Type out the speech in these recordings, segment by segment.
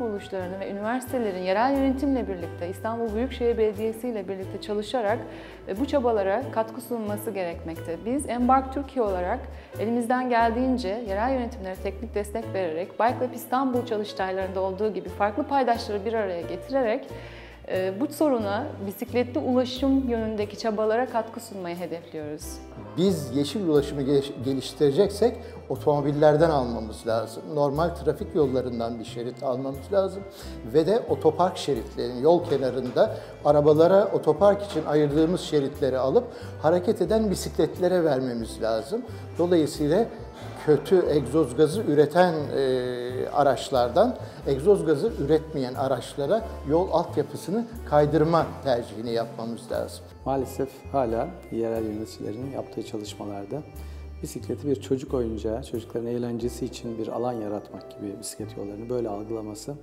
kuruluşlarının ve üniversitelerin yerel yönetimle birlikte İstanbul Büyükşehir Belediyesi ile birlikte çalışarak e, bu çabalara katkı sunulması gerekmekte. Biz Embark Türkiye olarak elimizden geldiğince yerel yönetimlere teknik destek vererek Bike Lab İstanbul çalıştaylarında olduğu gibi farklı paydaşları bir araya getirerek e, bu soruna bisikletli ulaşım yönündeki çabalara katkı sunmayı hedefliyoruz. Biz yeşil ulaşımı geliştireceksek otomobillerden almamız lazım. Normal trafik yollarından bir şerit almamız lazım. Ve de otopark şeritlerinin yol kenarında arabalara otopark için ayırdığımız şeritleri alıp hareket eden bisikletlere vermemiz lazım. Dolayısıyla kötü egzoz gazı üreten e, araçlardan egzoz gazı üretmeyen araçlara yol altyapısını kaydırma tercihini yapmamız lazım. Maalesef hala yerel yöneticilerin yaptığı çalışmalarda bisikleti bir çocuk oyuncağı, çocukların eğlencesi için bir alan yaratmak gibi bisiklet yollarını böyle algılaması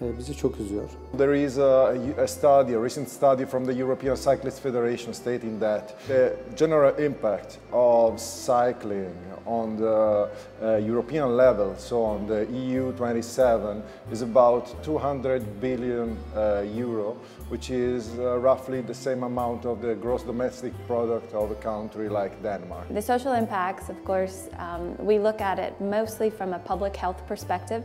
bizi çok üzüyor. There is a, a study, a recent study from the European Cyclists Federation stating that the general impact of cycling on the uh, European level, so on the EU 27, is about 200 billion uh, euro, which is uh, roughly the same amount of the gross domestic product of a country like Denmark. The social impacts, of course, um, we look at it mostly from a public health perspective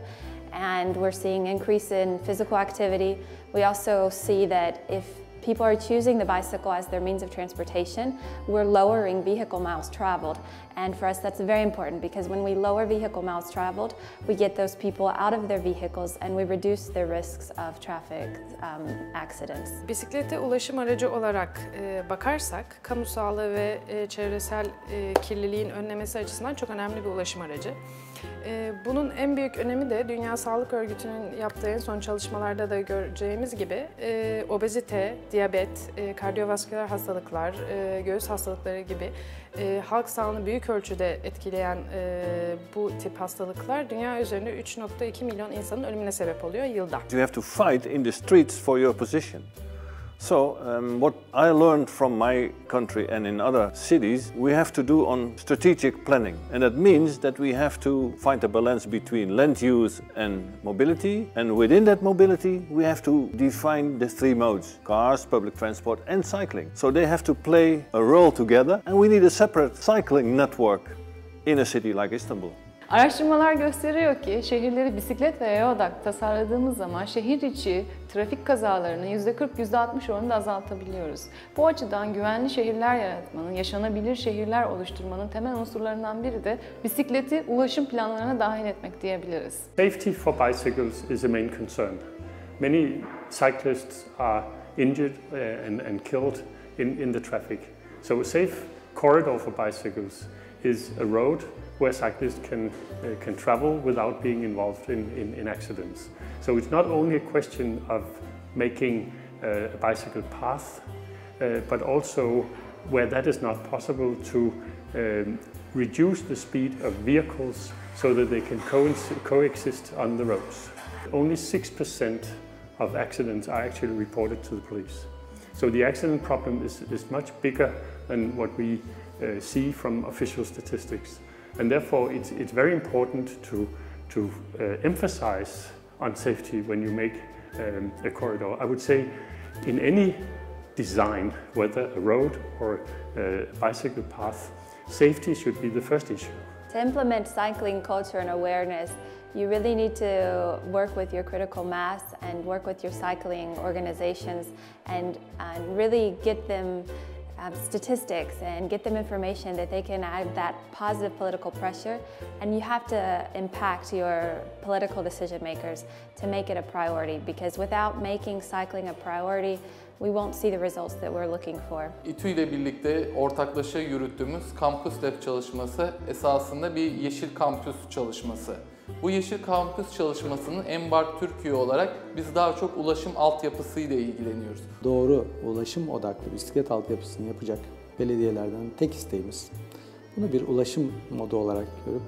and we're seeing increase in physical activity. We also see that if people are choosing the bicycle as their means of transportation, we're lowering vehicle miles traveled. And for us, that's very important because when we lower vehicle miles traveled, we get those people out of their vehicles and we reduce their risks of traffic um, accidents. Bisiklete ulaşım aracı olarak e, bakarsak, kamu sağlığı ve e, çevresel e, kirliliğin önlemesi açısından çok önemli bir ulaşım aracı. E, bunun en büyük önemi de Dünya Sağlık Örgütü'nün yaptığı en son çalışmalarda da göreceğimiz gibi e, obezite, diyabet, e, kardiyovasküler hastalıklar, e, göğüs hastalıkları gibi e, halk sağlığını büyük ölçüde etkileyen e, bu tip hastalıklar dünya üzerinde 3.2 milyon insanın ölümüne sebep oluyor yılda. You have to fight in the streets for your position. So, um, what I learned from my country and in other cities, we have to do on strategic planning. And that means that we have to find a balance between land use and mobility. And within that mobility, we have to define the three modes cars, public transport, and cycling. So, they have to play a role together. And we need a separate cycling network in a city like Istanbul. Araştırmalar gösteriyor ki şehirleri bisiklet ve yayodak tasarladığımız zaman şehir içi trafik kazalarını %40-%60 oranında azaltabiliyoruz. Bu açıdan güvenli şehirler yaratmanın, yaşanabilir şehirler oluşturmanın temel unsurlarından biri de bisikleti ulaşım planlarına dahil etmek diyebiliriz. Safety for bicycles is a main concern. Many cyclists are injured uh, and, and killed in, in the traffic. So a safe corridor for bicycles is a road where cyclists can, uh, can travel without being involved in, in, in, accidents. So it's not only a question of making uh, a bicycle path, uh, but also where that is not possible to um, reduce the speed of vehicles so that they can co coexist on the roads. Only 6% of accidents are actually reported to the police. So the accident problem is, is much bigger than what we uh, see from official statistics. And therefore, it's, it's very important to, to uh, emphasize on safety when you make um, a corridor. I would say in any design, whether a road or a bicycle path, safety should be the first issue. To implement cycling culture and awareness, you really need to work with your critical mass and work with your cycling organizations and, and really get them um, statistics and get them information that they can add that positive political pressure. And you have to impact your political decision makers to make it a priority because without making cycling a priority, we won't see the results that we're looking for. İTÜ ile birlikte ortaklaşa yürüttüğümüz Campus Lab çalışması esasında bir yeşil kampüs çalışması. Bu Yeşil Kampüs çalışmasının Embark Türkiye olarak biz daha çok ulaşım altyapısı ile ilgileniyoruz. Doğru ulaşım odaklı bisiklet altyapısını yapacak belediyelerden tek isteğimiz bunu bir ulaşım modu olarak görüp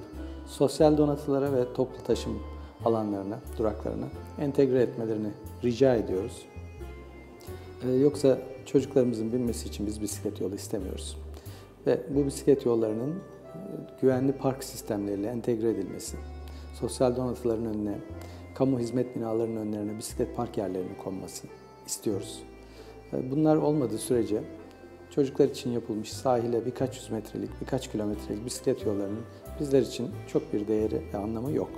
sosyal donatılara ve toplu taşım alanlarına, duraklarına entegre etmelerini rica ediyoruz. Ee, yoksa çocuklarımızın binmesi için biz bisiklet yolu istemiyoruz. Ve bu bisiklet yollarının e, güvenli park sistemleriyle entegre edilmesi, sosyal donatıların önüne kamu hizmet binalarının önlerine bisiklet park yerlerinin konmasını istiyoruz. E, Bunlar olmadığı sürece çocuklar için yapılmış sahile birkaç yüz metrelik, birkaç kilometrelik bisiklet yollarının bizler için çok bir değeri ve anlamı yok.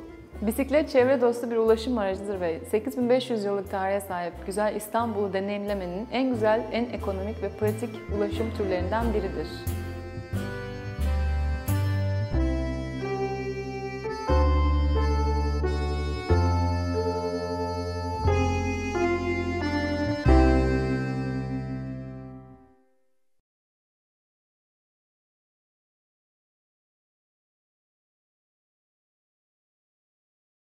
Bisiklet çevre dostu bir ulaşım aracıdır ve 8500 yıllık tarihe sahip güzel İstanbul'u deneyimlemenin en güzel, en ekonomik ve pratik ulaşım türlerinden biridir.